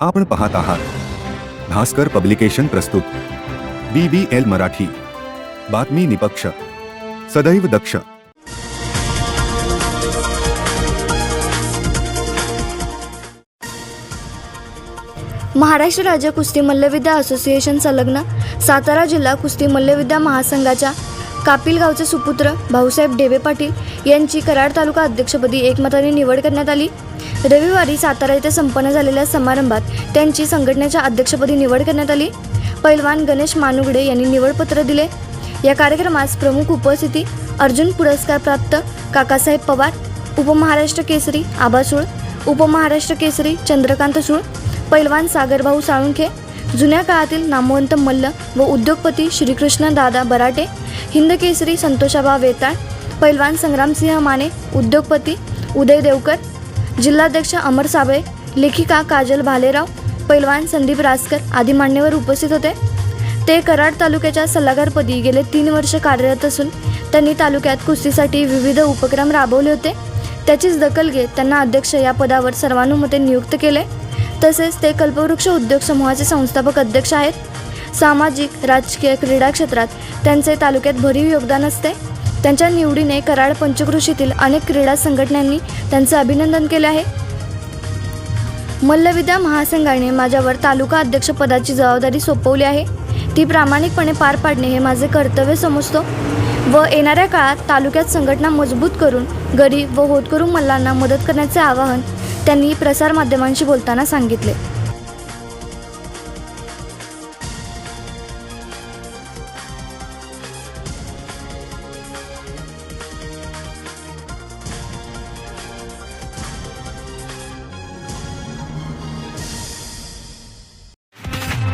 आपण पाहत आहात. भास्कर पब्लिकेशन प्रस्तुत. B B L Marathi. बातमी निपक्ष. सदैव दक्ष. महाराष्ट्र राज्य कुस्ती मल्लविद्या असोसिएशन संलग्न सातारा जिल्हा कुस्ती मल्लविद्या महासंघाच्या कापिलगावचे सुपुत्र भाऊसाहेब डेबे पाटील यांची कराड तालुका अध्यक्षपदी एकमताने निवड करण्यात आली. रविवारी सातारा येथे संपन्न झालेल्या समारंभात त्यांची संघटनेच्या अध्यक्षपदी निवड करण्यात आली. पैलवान गणेश मानुगडे यांनी निवडपत्र दिले. या कार्यक्रमास प्रमुख उपस्थिती अर्जुन पुरस्कार प्राप्त काकासाहेब पवार उपमहाराष्ट्र केसरी आबासूळ उपमहाराष्ट्र केसरी चंद्रकांत सुळ पैलवान सागरभाऊ साळुंखे जुन्या काळातील नामवंत मल्ल व उद्योगपती श्रीकृष्ण दादा बराटे हिंदकेसरी संतोषाबा वेताळ पैलवान संग्रामसिंह माने उद्योगपती उदय देवकर जिल्हाध्यक्ष अमर साबळे लेखिका काजल भालेराव पैलवान संदीप रासकर आदी मान्यवर उपस्थित होते. ते कराड तालुक्याच्या सल्लागारपदी गेले तीन वर्ष कार्यरत असून त्यांनी तालुक्यात कुस्तीसाठी विविध उपक्रम राबवले होते. त्याचीच दखल घेत त्यांना अध्यक्ष या पदावर सर्वानुमते नियुक्त केले. तसेच ते कल्पवृक्ष उद्योग समूहाचे संस्थापक अध्यक्ष आहेत. सामाजिक राजकीय क्रीडा क्षेत्रात त्यांचे तालुक्यात भरीव योगदान असते. त्यांच्या निवडीने कराड पंचकृषीतील अनेक क्रीडा संघटनांनी त्यांचे अभिनंदन केले आहे. मल्लविद्या महासंघाने माझ्यावर तालुका अध्यक्षपदाची जबाबदारी सोपवली आहे. ती प्रामाणिकपणे पार पाडणे हे माझे कर्तव्य समजतो. व येणाऱ्या काळात तालुक्यात संघटना मजबूत करून गरीब व होतकरू मल्लांना मदत करण्याचे आवाहन त्यांनी प्रसारमाध्यमांशी बोलताना सांगितले.